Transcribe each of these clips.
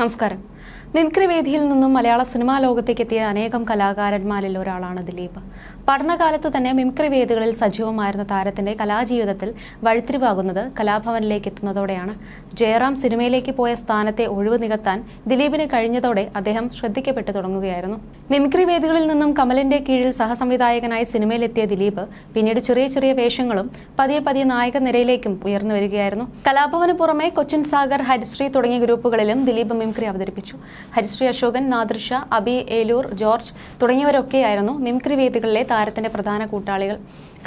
നമസ്കാരം. മിമിക്രി വേദിയിൽ നിന്നും മലയാള സിനിമാ ലോകത്തേക്ക് എത്തിയ അനേകം കലാകാരന്മാരിൽ ഒരാളാണ് ദിലീപ്. പഠനകാലത്ത് തന്നെ മിമിക്രി വേദികളിൽ സജീവമായിരുന്ന താരത്തിന്റെ കലാജീവിതത്തിൽ വഴിത്തിരിവാകുന്നത് കലാഭവനിലേക്ക് എത്തുന്നതോടെയാണ് ജയറാം സിനിമയിലേക്ക് പോയ സ്ഥാനത്തെ ഒഴിവ് നികത്താൻ ദിലീപിന് കഴിഞ്ഞതോടെ അദ്ദേഹം ശ്രദ്ധിക്കപ്പെട്ടു തുടങ്ങുകയായിരുന്നു. മിമിക്രി വേദികളിൽ നിന്നും കമലിന്റെ കീഴിൽ സഹസംവിധായകനായി സിനിമയിലെത്തിയ ദിലീപ് പിന്നീട് ചെറിയ ചെറിയ വേഷങ്ങളും പതിയെ പതിയെ നായക നിരയിലേക്കും ഉയർന്നു വരികയായിരുന്നു. കലാഭവന് പുറമെ കൊച്ചിൻ സാഗർ ഹരിശ്രീ തുടങ്ങിയ ഗ്രൂപ്പുകളിലും ദിലീപ് മിമിക്രി അവതരിപ്പിച്ചു. ഹരിശ്രീ അശോകൻ നാദൃഷ അബി ഏലൂർ ജോർജ് തുടങ്ങിയവരൊക്കെയായിരുന്നു മിംക്രി വേദികളിലെ താരത്തിന്റെ പ്രധാന കൂട്ടാളികൾ.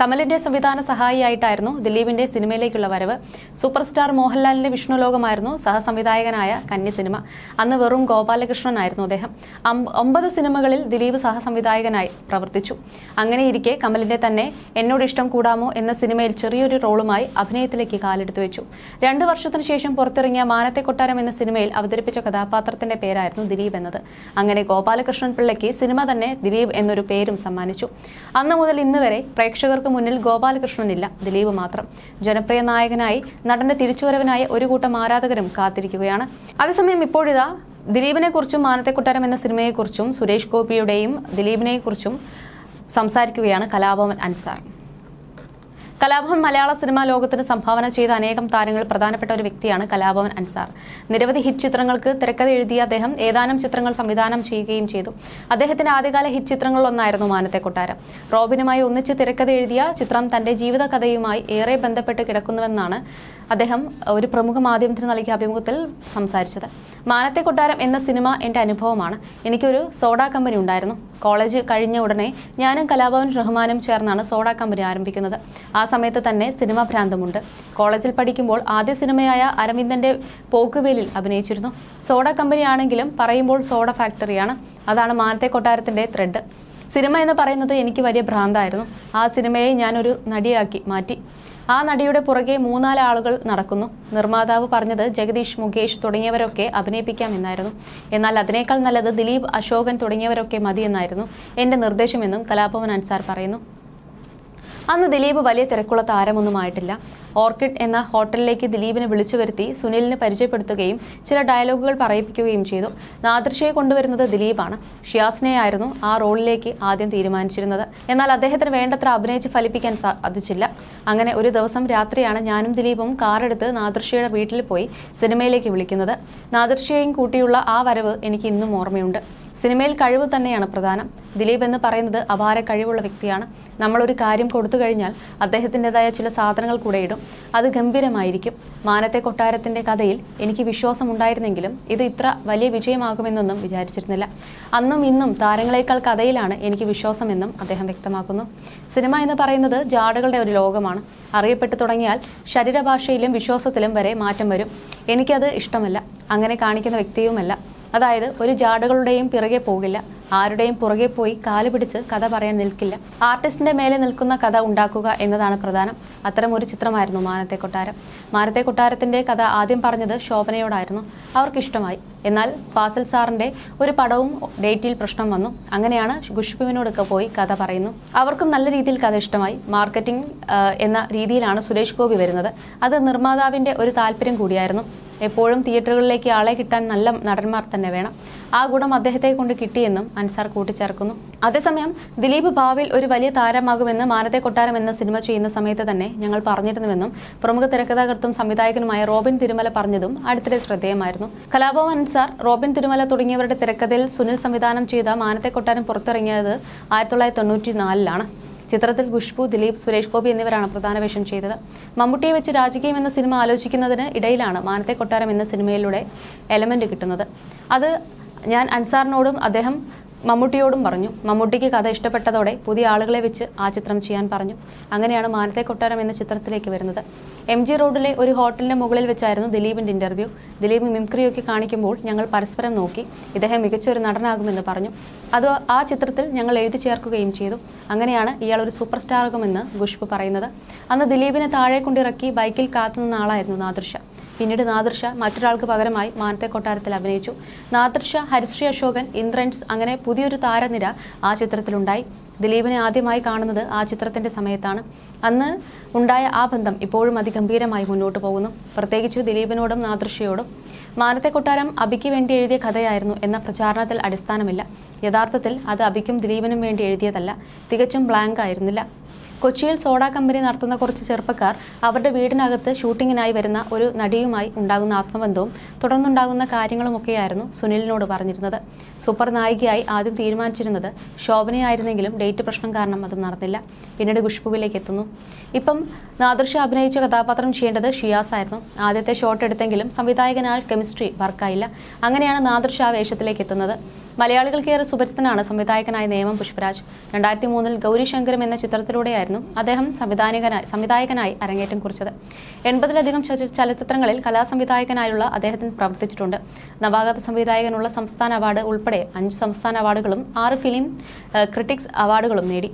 കമലിന്റെ സംവിധാന സഹായിയായിട്ടായിരുന്നു ദിലീപിന്റെ സിനിമയിലേക്കുള്ള വരവ്. സൂപ്പർ സ്റ്റാർ മോഹൻലാലിന്റെ വിഷ്ണുലോകമായിരുന്നു സഹസംവിധായകനായ കന്നി സിനിമ. അന്ന് വെറും ഗോപാലകൃഷ്ണനായിരുന്നു അദ്ദേഹം. ഒമ്പത് സിനിമകളിൽ ദിലീപ് സഹസംവിധായകനായി പ്രവർത്തിച്ചു. അങ്ങനെയിരിക്കെ കമലിന്റെ തന്നെ എന്നോട് ഇഷ്ടം കൂടാമോ എന്ന സിനിമയിൽ ചെറിയൊരു റോളുമായി അഭിനയത്തിലേക്ക് കാലെടുത്തു വെച്ചു. രണ്ടു വർഷത്തിനു ശേഷം പുറത്തിറങ്ങിയ മാനത്തെ കൊട്ടാരം എന്ന സിനിമയിൽ അവതരിപ്പിച്ച കഥാപാത്രത്തിന്റെ പേരായിരുന്നു ദിലീപ് എന്നത്. അങ്ങനെ ഗോപാലകൃഷ്ണൻ പിള്ളയ്ക്ക് സിനിമ തന്നെ ദിലീപ് എന്നൊരു പേരും സമ്മാനിച്ചു. അന്ന് മുതൽ ഇന്ന് വരെ പ്രേക്ഷകർക്ക് മുന്നിൽ ഗോപാലകൃഷ്ണനില്ല ദിലീപ് മാത്രം. ജനപ്രിയ നായകനായി നടന്റെ തിരിച്ചുവരവിനായി ഒരു കൂട്ടം ആരാധകരും കാത്തിരിക്കുകയാണ്. അതേസമയം ഇപ്പോഴിതാ ദിലീപിനെ കുറിച്ചും മാനത്തെ കൊട്ടാരം എന്ന സിനിമയെക്കുറിച്ചും സുരേഷ് ഗോപിയുടെയും ദിലീപിനെ കുറിച്ചും സംസാരിക്കുകയാണ് കലാഭവൻ അൻസാർ. കലാഭവൻ മലയാള സിനിമാ ലോകത്തിന് സംഭാവന ചെയ്ത അനേകം താരങ്ങൾ പ്രധാനപ്പെട്ട ഒരു വ്യക്തിയാണ് കലാഭവൻ അൻസാർ. നിരവധി ഹിറ്റ് ചിത്രങ്ങൾക്ക് തിരക്കഥ എഴുതിയ അദ്ദേഹം ഏതാനും ചിത്രങ്ങൾ സംവിധാനം ചെയ്യുകയും ചെയ്തു. അദ്ദേഹത്തിന്റെ ആദ്യകാല ഹിറ്റ് ചിത്രങ്ങളിലൊന്നായിരുന്നു മാനത്തെ കൊട്ടാരം. റോബിനുമായി ഒന്നിച്ച് തിരക്കഥ എഴുതിയ ചിത്രം തന്റെ ജീവിത കഥയുമായി ഏറെ ബന്ധപ്പെട്ട് കിടക്കുന്നുവെന്നാണ് അദ്ദേഹം ഒരു പ്രമുഖ മാധ്യമത്തിന് നൽകിയ അഭിമുഖത്തിൽ സംസാരിച്ചത്. മാനത്തെ കൊട്ടാരം എന്ന സിനിമ എന്റെ അനുഭവമാണ്. എനിക്കൊരു സോഡ കമ്പനി ഉണ്ടായിരുന്നു. കോളേജ് കഴിഞ്ഞ ഉടനെ ഞാനും കലാഭവൻ റഹ്മാനും ചേർന്നാണ് സോഡ കമ്പനി ആരംഭിക്കുന്നത്. ആ സമയത്ത് തന്നെ സിനിമ ഭ്രാന്തമുണ്ട്. കോളേജിൽ പഠിക്കുമ്പോൾ ആദ്യ സിനിമയായ അരവിന്ദന്റെ പോക്കുവേലിൽ അഭിനയിച്ചിരുന്നു. സോഡ കമ്പനി ആണെങ്കിലും പറയുമ്പോൾ സോഡ ഫാക്ടറിയാണ്. അതാണ് മാനത്തെ കൊട്ടാരത്തിന്റെ ത്രെഡ് സിനിമ എന്ന് പറയുന്നത് എനിക്ക് വലിയ ഭ്രാന്തായിരുന്നു. ആ സിനിമയെ ഞാനൊരു നടിയാക്കി മാറ്റി. ആ നടിയുടെ പുറകെ മൂന്നാൽ ആളുകൾ നടക്കുന്നു. നിർമ്മാതാവ് പറഞ്ഞത് ജഗദീഷ് മുകേഷ് തുടങ്ങിയവരൊക്കെ അഭിനയിപ്പിക്കാം എന്നായിരുന്നു. എന്നാൽ അതിനേക്കാൾ നല്ലത് ദിലീപ് അശോകൻ തുടങ്ങിയവരൊക്കെ മതിയെന്നായിരുന്നു എന്റെ നിർദ്ദേശമെന്നും കലാഭവൻ അൻസാർ പറയുന്നു. അന്ന് ദിലീപ് വലിയ തിരക്കുള്ള താരമൊന്നുമായിട്ടില്ല ഓർക്കിഡ് എന്ന ഹോട്ടലിലേക്ക് ദിലീപിനെ വിളിച്ചു വരുത്തി സുനിലിനെ പരിചയപ്പെടുത്തുകയും ചില ഡയലോഗുകൾ പറയിപ്പിക്കുകയും ചെയ്തു. നാദൃശയെ കൊണ്ടുവരുന്നത് ദിലീപാണ്. ഷിയാസിനെയായിരുന്നു ആ റോളിലേക്ക് ആദ്യം തീരുമാനിച്ചിരുന്നത്. എന്നാൽ അദ്ദേഹത്തിന് വേണ്ടത്ര അഭിനയിച്ച് ഫലിപ്പിക്കാൻ സാധിച്ചില്ല. അങ്ങനെ ഒരു ദിവസം രാത്രിയാണ് ഞാനും ദിലീപും കാറെടുത്ത് നാദൃശയുടെ വീട്ടിൽ പോയി സിനിമയിലേക്ക് വിളിക്കുന്നത്. നാദൃശയെയും കൂട്ടിയുള്ള ആ വരവ് എനിക്ക് ഇന്നും ഓർമ്മയുണ്ട്. സിനിമയിൽ കഴിവ് തന്നെയാണ് പ്രധാനം. ദിലീപ് എന്ന് പറയുന്നത് അപാര കഴിവുള്ള വ്യക്തിയാണ്. നമ്മളൊരു കാര്യം കൊടുത്തു കഴിഞ്ഞാൽ അദ്ദേഹത്തിന്റെതായ ചില സാധനങ്ങൾ കൂടെ ഇടും. അത് ഗംഭീരമായിരിക്കും. മാനത്തെ കൊട്ടാരത്തിന്റെ കഥയിൽ എനിക്ക് വിശ്വാസം ഉണ്ടായിരുന്നെങ്കിലും ഇത് ഇത്ര വലിയ വിജയമാകുമെന്നൊന്നും വിചാരിച്ചിരുന്നില്ല. അന്നും ഇന്നും താരങ്ങളെക്കാൾ കഥയിലാണ് എനിക്ക് വിശ്വാസമെന്നും അദ്ദേഹം വ്യക്തമാക്കുന്നു. സിനിമ എന്ന് പറയുന്നത് ജാടകളുടെ ഒരു ലോകമാണ്. അറിയപ്പെട്ടു തുടങ്ങിയാൽ ശരീരഭാഷയിലും വിശ്വാസത്തിലും വരെ മാറ്റം വരും. എനിക്കത് ഇഷ്ടമല്ല. അങ്ങനെ കാണിക്കുന്ന വ്യക്തിയുമല്ല. അതായത് ഒരു ജാടകളുടെയും പിറകെ പോകില്ല. ആരുടെയും പുറകെ പോയി കാൽ പിടിച്ച് കഥ പറയാൻ നിൽക്കില്ല. ആർട്ടിസ്റ്റിന്റെ മേലെ നിൽക്കുന്ന കഥ ഉണ്ടാക്കുക എന്നതാണ് പ്രധാനം. അത്തരം ഒരു ചിത്രമായിരുന്നു മാനത്തെ കൊട്ടാരം. മാനത്തെ കൊട്ടാരത്തിന്റെ കഥ ആദ്യം പറഞ്ഞത് ശോഭനയോടായിരുന്നു. അവർക്കിഷ്ടമായി എന്നാൽ ഫാസിൽ സാറിന്റെ ഒരു പടവും ഡേറ്റിൽ പ്രശ്നം വന്നു. അങ്ങനെയാണ് ഖുഷ്ബുവിനോടൊക്കെ പോയി കഥ പറയുന്നു. അവർക്കും നല്ല രീതിയിൽ കഥ ഇഷ്ടമായി. മാർക്കറ്റിംഗ് എന്ന രീതിയിലാണ് സുരേഷ് ഗോപി വരുന്നത്. അത് നിർമ്മാതാവിന്റെ ഒരു താല്പര്യം കൂടിയായിരുന്നു. എപ്പോഴും തിയേറ്ററുകളിലേക്ക് ആളെ കിട്ടാൻ നല്ല നടന്മാർ തന്നെ വേണം. ആ ഗുണം അദ്ദേഹത്തെ കൊണ്ട് കിട്ടിയെന്നും അൻസാർ കൂട്ടിച്ചേർക്കുന്നു. അതേസമയം ദിലീപ് ഭാവിയിൽ ഒരു വലിയ താരമാകുമെന്ന് മാനത്തെ കൊട്ടാരം എന്ന സിനിമ ചെയ്യുന്ന സമയത്ത് തന്നെ ഞങ്ങൾ പറഞ്ഞിരുന്നുവെന്നും പ്രമുഖ തിരക്കഥാകൃത്തും സംവിധായകനുമായ റോബിൻ തിരുമല പറഞ്ഞതും അടുത്തിടെ ശ്രദ്ധേയമായിരുന്നു. കലാഭവൻ അൻസാർ റോബിൻ തിരുമല തുടങ്ങിയവരുടെ തിരക്കഥയിൽ സുനിൽ സംവിധാനം ചെയ്ത മാനത്തെ കൊട്ടാരം പുറത്തിറങ്ങിയത് ആയിരത്തി തൊള്ളായിരത്തി തൊണ്ണൂറ്റി നാലിലാണ് ചിത്രത്തിൽ ഖുഷ്ബു ദിലീപ് സുരേഷ് ഗോപി എന്നിവരാണ് പ്രധാന വേഷം ചെയ്തത്. മമ്മൂട്ടിയെ വെച്ച് രാജകീയം എന്ന സിനിമ ആലോചിക്കുന്നതിന് ഇടയിലാണ് മാനത്തെ കൊട്ടാരം എന്ന സിനിമയിലൂടെ എലമെന്റ് കിട്ടുന്നത്. അത് ഞാൻ അൻസാറിനോടും അദ്ദേഹം മമ്മൂട്ടിയോടും പറഞ്ഞു. മമ്മൂട്ടിക്ക് കഥ ഇഷ്ടപ്പെട്ടതോടെ പുതിയ ആളുകളെ വെച്ച് ആ ചിത്രം ചെയ്യാൻ പറഞ്ഞു. അങ്ങനെയാണ് മാനത്തെ കൊട്ടാരം എന്ന ചിത്രത്തിലേക്ക് വരുന്നത്. എം ജി റോഡിലെ ഒരു ഹോട്ടലിന്റെ മുകളിൽ വെച്ചായിരുന്നു ദിലീപിന്റെ ഇന്റർവ്യൂ. ദിലീപ് മിംക്രിയൊക്കെ കാണിക്കുമ്പോൾ ഞങ്ങൾ പരസ്പരം നോക്കി. ഇദ്ദേഹം മികച്ച ഒരു നടനാകുമെന്ന് പറഞ്ഞു. അത് ആ ചിത്രത്തിൽ ഞങ്ങൾ എഴുതി ചേർക്കുകയും ചെയ്തു. അങ്ങനെയാണ് ഇയാൾ ഒരു സൂപ്പർ സ്റ്റാറാകുമെന്ന് ഖുഷ്ബു പറയുന്നത്. അന്ന് ദിലീപിനെ താഴെ കൊണ്ടിറക്കി ബൈക്കിൽ കാത്തുന്ന ആളായിരുന്നു നാദൃശ. പിന്നീട് നാദർഷ മറ്റൊരാൾക്ക് പകരമായി മാനത്തെ കൊട്ടാരത്തിൽ അഭിനയിച്ചു. നാദർഷ ഹരിശ്രീ അശോകൻ ഇന്ദ്രൻസ് അങ്ങനെ പുതിയൊരു താരനിര ആ ചിത്രത്തിലുണ്ടായി. ദിലീപിനെ ആദ്യമായി കാണുന്നത് ആ ചിത്രത്തിന്റെ സമയത്താണ്. അന്ന് ഉണ്ടായ ആ ബന്ധം ഇപ്പോഴും അതിഗംഭീരമായി മുന്നോട്ട് പോകുന്നു. പ്രത്യേകിച്ച് ദിലീപിനോടും നാദൃശയോടും മാനത്തെ കൊട്ടാരം അബിക്ക് വേണ്ടി എഴുതിയ കഥയായിരുന്നു എന്ന പ്രചാരണത്തിൽ അടിസ്ഥാനമില്ല. യഥാർത്ഥത്തിൽ അത് അബിക്കും ദിലീപിനും വേണ്ടി എഴുതിയതല്ല. തികച്ചും ബ്ലാങ്ക് ആയിരുന്നില്ല. കൊച്ചിയിൽ സോഡ കമ്പനി നടത്തുന്ന കുറച്ച് ചെറുപ്പക്കാർ അവരുടെ വീടിനകത്ത് ഷൂട്ടിങ്ങിനായി വരുന്ന ഒരു നടിയുമായി ഉണ്ടാകുന്ന ആത്മബന്ധവും തുടർന്നുണ്ടാകുന്ന കാര്യങ്ങളുമൊക്കെയായിരുന്നു സുനിലിനോട് പറഞ്ഞിരുന്നത്. സൂപ്പർ നായികയായി ആദ്യം തീരുമാനിച്ചിരുന്നത് ശോഭനയായിരുന്നെങ്കിലും ഡേറ്റ് പ്രശ്നം കാരണം അതും നടന്നില്ല. പിന്നീട് ഖുഷ്ബുവിലേക്ക് എത്തുന്നു. ഇപ്പം നാദൃശ അഭിനയിച്ച കഥാപാത്രം ചെയ്യേണ്ടത് ഷിയാസ് ആയിരുന്നു. ആദ്യത്തെ ഷോട്ട് എടുത്തെങ്കിലും സംവിധായകനാൽ കെമിസ്ട്രി വർക്കായില്ല. അങ്ങനെയാണ് നാദൃശ ആ വേഷത്തിലേക്ക് എത്തുന്നത്. മലയാളികൾക്കേറെ സുപരിചിതനാണ് സംവിധായകനായ നേമം പുഷ്പരാജ്. രണ്ടായിരത്തി മൂന്നിൽ ഗൗരിശങ്കരം എന്ന ചിത്രത്തിലൂടെയായിരുന്നു അദ്ദേഹം സംവിധായകനായി സംവിധായകനായി അരങ്ങേറ്റം കുറിച്ചത്. എൺപതിലധികം ചല- ചലച്ചിത്രങ്ങളിൽ കലാസംവിധായകനായുള്ള അദ്ദേഹത്തിന് പ്രവർത്തിച്ചിട്ടുണ്ട്. നവാഗത സംവിധായകനുള്ള സംസ്ഥാന അവാർഡ് ഉൾപ്പെടെ അഞ്ച് സംസ്ഥാന അവാർഡുകളും ആറ് ഫിലിം ക്രിട്ടിക്സ് അവാർഡുകളും നേടി.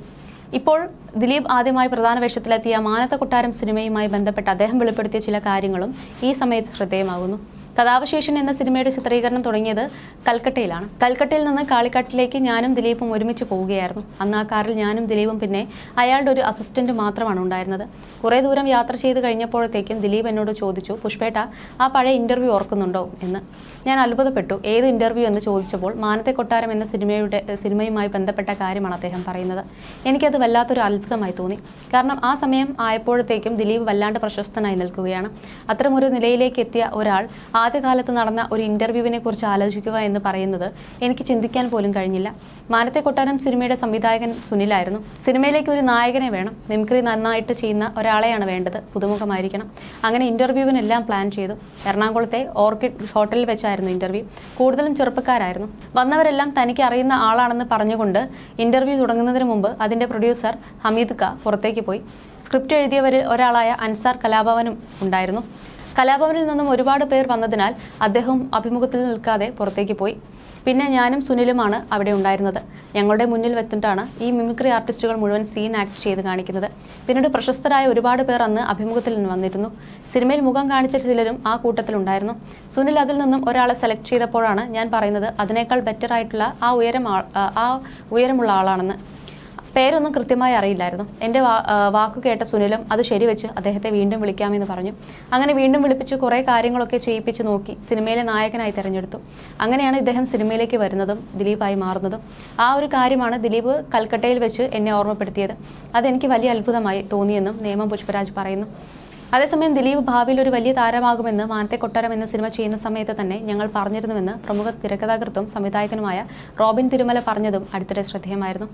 ഇപ്പോൾ ദിലീപ് ആദ്യമായി പ്രധാന വേഷത്തിലെത്തിയ മാനത്ത കൊട്ടാരം സിനിമയുമായി ബന്ധപ്പെട്ട് അദ്ദേഹം വെളിപ്പെടുത്തിയ ചില കാര്യങ്ങളും ഈ സമയത്ത് ശ്രദ്ധേയമാകുന്നു. കഥാവശേഷൻ എന്ന സിനിമയുടെ ചിത്രീകരണം തുടങ്ങിയത് കൽക്കട്ടയിലാണ്. കൽക്കട്ടയിൽ നിന്ന് കാളിക്കാട്ടിലേക്ക് ഞാനും ദിലീപും ഒരുമിച്ച് പോവുകയായിരുന്നു. അന്ന് ആ കാറിൽ ഞാനും ദിലീപും പിന്നെ അയാളുടെ ഒരു അസിസ്റ്റന്റ് മാത്രമാണ് ഉണ്ടായിരുന്നത്. കുറേ ദൂരം യാത്ര ചെയ്ത് കഴിഞ്ഞപ്പോഴത്തേക്കും ദിലീപ് എന്നോട് ചോദിച്ചു പുഷ്പേട്ട ആ പഴയ ഇന്റർവ്യൂ ഓർക്കുന്നുണ്ടോ? എന്ന്. ഞാൻ അത്ഭുതപ്പെട്ടു. ഏത് ഇന്റർവ്യൂ എന്ന് ചോദിച്ചപ്പോൾ മാനത്തെ കൊട്ടാരം എന്ന സിനിമയുടെ സിനിമയുമായി ബന്ധപ്പെട്ട കാര്യമാണ് അദ്ദേഹം പറയുന്നത്. എനിക്കത് വല്ലാത്തൊരു അത്ഭുതമായി തോന്നി. കാരണം ആ സമയം ആയപ്പോഴത്തേക്കും ദിലീപ് വല്ലാണ്ട് പ്രശസ്തനായി നിൽക്കുകയാണ്. അത്തരമൊരു നിലയിലേക്ക് എത്തിയ ഒരാൾ ആദ്യകാലത്ത് നടന്ന ഒരു ഇന്റർവ്യൂവിനെ കുറിച്ച് ആലോചിക്കുക എന്ന് പറയുന്നത് എനിക്ക് ചിന്തിക്കാൻ പോലും കഴിഞ്ഞില്ല. മാനത്തെ കൊട്ടാരം സിനിമയുടെ സംവിധായകൻ സുനിലായിരുന്നു. സിനിമയിലേക്ക് ഒരു നായകനെ വേണം. മിമിക്രി നന്നായിട്ട് ചെയ്യുന്ന ഒരാളെയാണ് വേണ്ടത്. പുതുമുഖമായിരിക്കണം. അങ്ങനെ ഇന്റർവ്യൂവിനെല്ലാം പ്ലാൻ ചെയ്തു. എറണാകുളത്തെ ഓർക്കിഡ് ഹോട്ടലിൽ വെച്ചായിരുന്നു ഇന്റർവ്യൂ. കൂടുതലും ചെറുപ്പക്കാരായിരുന്നു. വന്നവരെല്ലാം തനിക്ക് അറിയുന്ന ആളാണെന്ന് പറഞ്ഞുകൊണ്ട് ഇന്റർവ്യൂ തുടങ്ങുന്നതിന് മുമ്പ് അതിന്റെ പ്രൊഡ്യൂസർ ഹമീദ് ക പുറത്തേക്ക് പോയി. സ്ക്രിപ്റ്റ് എഴുതിയവരിൽ ഒരാളായ അൻസാർ കലാഭവനും ഉണ്ടായിരുന്നു. കലാഭവനിൽ നിന്നും ഒരുപാട് പേർ വന്നതിനാൽ അദ്ദേഹം അഭിമുഖത്തിൽ നിൽക്കാതെ പുറത്തേക്ക് പോയി. പിന്നെ ഞാനും സുനിലുമാണ് അവിടെ ഉണ്ടായിരുന്നത്. ഞങ്ങളുടെ മുന്നിൽ വെച്ചിട്ടാണ് ഈ മിമിക്രി ആർട്ടിസ്റ്റുകൾ മുഴുവൻ സീൻ ആക്ട് ചെയ്ത് കാണിക്കുന്നത്. പിന്നീട് പ്രശസ്തരായ ഒരുപാട് പേർ അന്ന് അഭിമുഖത്തിൽ നിന്ന് വന്നിരുന്നു. സിനിമയിൽ മുഖം കാണിച്ച ചിലരും ആ കൂട്ടത്തിലുണ്ടായിരുന്നു സുനിൽ അതിൽ നിന്നും ഒരാളെ സെലക്ട് ചെയ്തപ്പോഴാണ് ഞാൻ പറയുന്നത് അതിനേക്കാൾ ബെറ്റർ ആയിട്ടുള്ള ആ ഉയരം ആ ഉയരമുള്ള ആളാണെന്ന്. പേരൊന്നും കൃത്യമായി അറിയില്ലായിരുന്നു. എന്റെ വാക്കു കേട്ട സുനിലും അത് ശരിവെച്ച് അദ്ദേഹത്തെ വീണ്ടും വിളിക്കാമെന്ന് പറഞ്ഞു. അങ്ങനെ വീണ്ടും വിളിപ്പിച്ച് കുറേ കാര്യങ്ങളൊക്കെ ചെയ്യിപ്പിച്ച് നോക്കി സിനിമയിലെ നായകനായി തിരഞ്ഞെടുത്തു. അങ്ങനെയാണ് ഇദ്ദേഹം സിനിമയിലേക്ക് വരുന്നതും ദിലീപായി മാറുന്നതും. ആ ഒരു കാര്യമാണ് ദിലീപ് കൽക്കട്ടയിൽ വെച്ച് എന്നെ ഓർമ്മപ്പെടുത്തിയത്. അതെനിക്ക് വലിയ അത്ഭുതമായി തോന്നിയെന്നും നേമം പുഷ്പരാജ് പറയുന്നു. അതേസമയം ദിലീപ് ഭാവിയിൽ ഒരു വലിയ താരമാകുമെന്ന് മാനത്തെ കൊട്ടാരം എന്ന സിനിമ ചെയ്യുന്ന സമയത്ത് തന്നെ ഞങ്ങൾ പറഞ്ഞിരുന്നുവെന്ന് പ്രമുഖ തിരക്കഥാകൃത്തും സംവിധായകനുമായ റോബിൻ തിരുമല പറഞ്ഞതും അടുത്തിടെ ശ്രദ്ധേയമായിരുന്നു.